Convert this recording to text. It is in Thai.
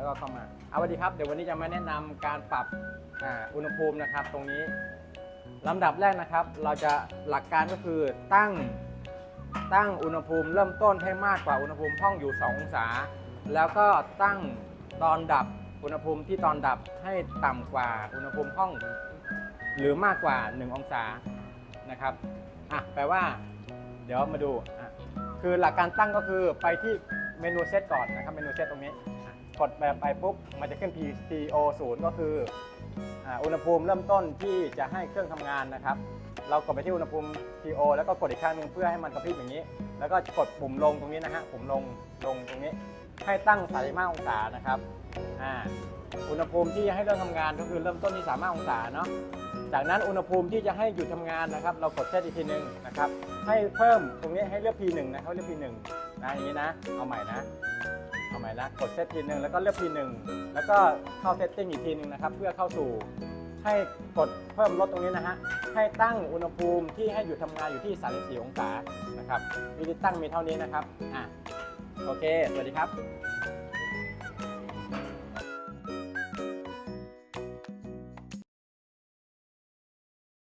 แล้วก็เข้ามาเอาสวัสดีครับเดี๋ยววันนี้จะมาแนะนำการปรับอุณหภูมินะครับ ตรงนี้ลำดับแรกนะครับ เราจะหลักการก็คือตั้งตั้งอุณหภูมิเริ่มต้นให้มากกว่าอุณหภูมิห้องอยู่ 2 องศา แล้วก็ตั้งตอนดับอุณหภูมิที่ตอนดับให้ต่ำกว่าอุณหภูมิห้อง หรือมากกว่า 1 องศานะครับอะแปลว่า เดี๋ยวมาดูอะคือหลักการตั้งก็คือไปที่เมนูเซตก่อนนะครับเมนูเซตตรงนี้ กดแบบไปปุ๊บ มันจะขึ้น PTO 0ก็คืออุณหภูมิเริ่มต้นที่จะให้เครื่องทำงานนะครับ เรากดไปที่อุณหภูมิ TO แล้วก็กดอีกครั้งหนึ่งเพื่อให้มันกระพริบอย่างนี้ แล้วก็กดปุ่มลงตรงนี้นะฮะ ปุ่มลงลงตรงนี้ ให้ตั้ง35องศานะครับ อ่า อุณหภูมิที่ให้เริ่มทำงานก็คือเริ่มต้นที่35องศาเนาะ จากนั้นอุณหภูมิที่จะให้หยุดทำงานนะครับ เรากดเซตอีกทีหนึ่งนะครับ ให้เพิ่มตรงนี้ให้เลือก P1 นะเขาเลือก P1 นะอย่างนี้นะ เอาใหม่นะ เอาใหม่นะกดเซตทีนึงแล้วก็เลือกทีนึงแล้วก็เข้าเซตติ้งอีกทีหนึงนะครับเพื่อเข้าสู่ให้กดเพิ่มลดตรงนี้นะฮะให้ตั้งอุณหภูมิที่ให้หยุดทำงานอยู่ที่ 34 องศานะครับวิธีตั้งมีเท่านี้นะครับอะโอเค สวัสดีครับ